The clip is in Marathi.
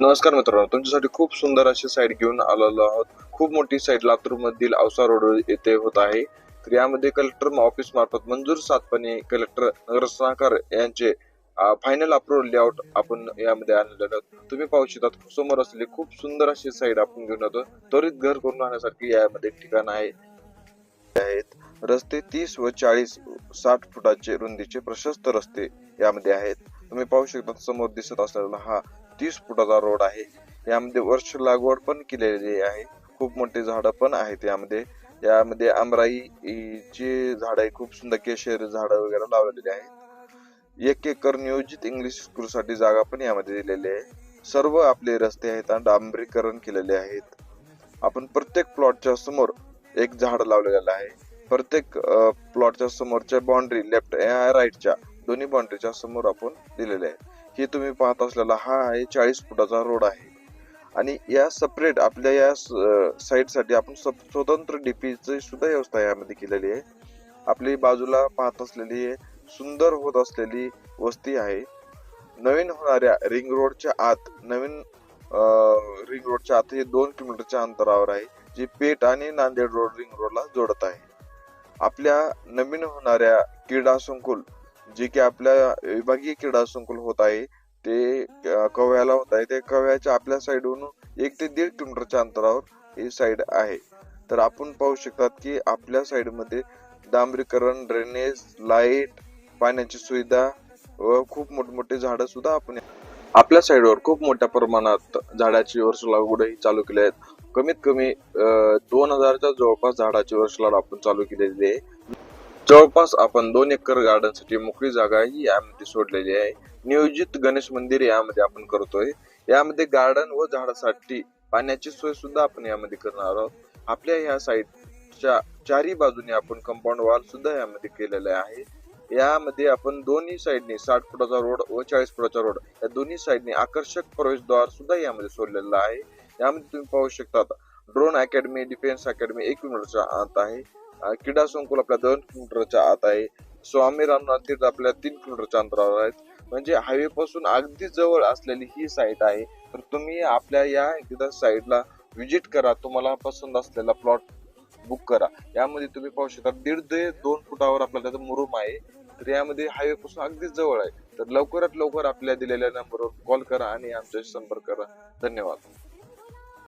नमस्कार मित्रांनो तुमच्यासाठी खूप सुंदर अशी साईट घेऊन आलेलो आहोत. खूप मोठी साईट लातूर मधील औसा रोड येथे होत आहे. तर यामध्ये कलेक्टर ऑफिस मार्फत मंजूर सातपणे कलेक्टर नगरसनाकर यांचे फायनल अप्रूव्हल लेआउट आपण यामध्ये आणलेलं आहोत. तुम्ही पाहू शकता समोर असलेली खूप सुंदर अशी साईट आपण घेऊन येतो. त्वरित घर करून राहण्यासारखी यामध्ये ठिकाण आहे. आहेत. रस्ते तीस व चाळीस साठ फुटाचे रुंदीचे प्रशस्त रस्ते यामध्ये आहेत. तुम्ही पाहू शकता समोर दिसत असलेला हा तीस फुटाचा रोड आहे. यामध्ये वर्ष लागवड पण केलेली आहे. खूप मोठी झाडं पण आहेत यामध्ये. यामध्ये आमराई ची झाड आहे खूप सुंदर केशर झाडं वगैरे लावलेली आहेत. एक एकर नियोजित इंग्लिश स्कूल साठी जागा पण यामध्ये दिलेली आहे. सर्व आपले रस्ते आहेत आणि डांबरीकरण केलेले आहेत. आपण प्रत्येक प्लॉटच्या समोर एक झाड लावलेलं आहे. प्रत्येक प्लॉटच्या समोरच्या बाउंड्री लेफ्ट राईटच्या दोन्ही बाउंड्रीच्या समोर आपण दिलेले आहे. हे तुम्ही पाहत असलेला हा आहे चाळीस फुटाचा रोड आहे. आणि या सपरेट आपल्या या साईडसाठी आपण सप- स्वतंत्र डीपीची सुद्धा व्यवस्था यामध्ये केलेली आहे. आपली बाजूला पाहत असलेली सुंदर होत असलेली वस्ती आहे. नवीन होणाऱ्या रिंग रोडच्या आत नवीन रिंग रोडच्या आत हे दोन किलोमीटरच्या अंतरावर आहे जी पेठ आणि नांदेड रोड रिंग रोडला जोडत आहे. आपल्या नवीन होणाऱ्या क्रीडा संकुल जे की आपल्या विभागीय क्रीडा संकुल होत आहे ते कव्याला होत आहे. ते कव्याच्या आपल्या साईडवरून एक ते दीड किलोमीटरच्या अंतरावर ही साईड आहे. तर आपण पाहू शकतात की आपल्या साईडमध्ये डांबरीकरण ड्रेनेज लाइट पाण्याची सुविधा व खूप मोठमोठे झाडं सुद्धा आपण आपल्या साईडवर खूप मोठ्या प्रमाणात झाडाची वर्ष लागवडही चालू केली आहेत. कमीत कमी दोन हजारच्या जवळपास झाडाची वर्ष लागवड आपण चालू केलेली आहे. जवळपास आपण दोन एकर गार्डनसाठी मोकळी जागा ही यामध्ये सोडलेली आहे. नियोजित गणेश मंदिर यामध्ये आपण करतोय. यामध्ये गार्डन व झाडासाठी पाण्याची सोय सुद्धा आपण यामध्ये करणार आहोत. आपल्या ह्या साईडच्या चारी बाजूने आपण कंपाऊंड वॉल सुद्धा यामध्ये केलेले आहे. यामध्ये आपण दोन्ही साईडने साठ फुटाचा रोड व चाळीस फुटाचा रोड या दोन्ही साईडने आकर्षक प्रवेशद्वार सुद्धा यामध्ये सोडलेला आहे. यामध्ये तुम्ही पाहू शकता ड्रोन अकॅडमी डिफेन्स अकॅडमी एक किलोमीटरच्या आत आहे. क्रीडा संकुल आपल्या दोन किलोमीटरच्या आत आहे. स्वामी रामनाथ तीर्थ आपल्या तीन किलोमीटरच्या अंतरावर आहेत. म्हणजे हायवे पासून अगदी जवळ असलेली ही साईट आहे. तर तुम्ही आपल्या या एकदा साईडला व्हिजिट करा. तुम्हाला पसंत असलेला प्लॉट बुक करा. यामध्ये तुम्ही पाहू शकता दीड ते दोन फुटावर आपल्याला त्याचा मुरुम आहे. तर यामध्ये हायवे पासून अगदी जवळ आहे. तर लवकरात लवकर आपल्या दिलेल्या नंबरवर कॉल करा आणि आमच्याशी संपर्क करा. धन्यवाद.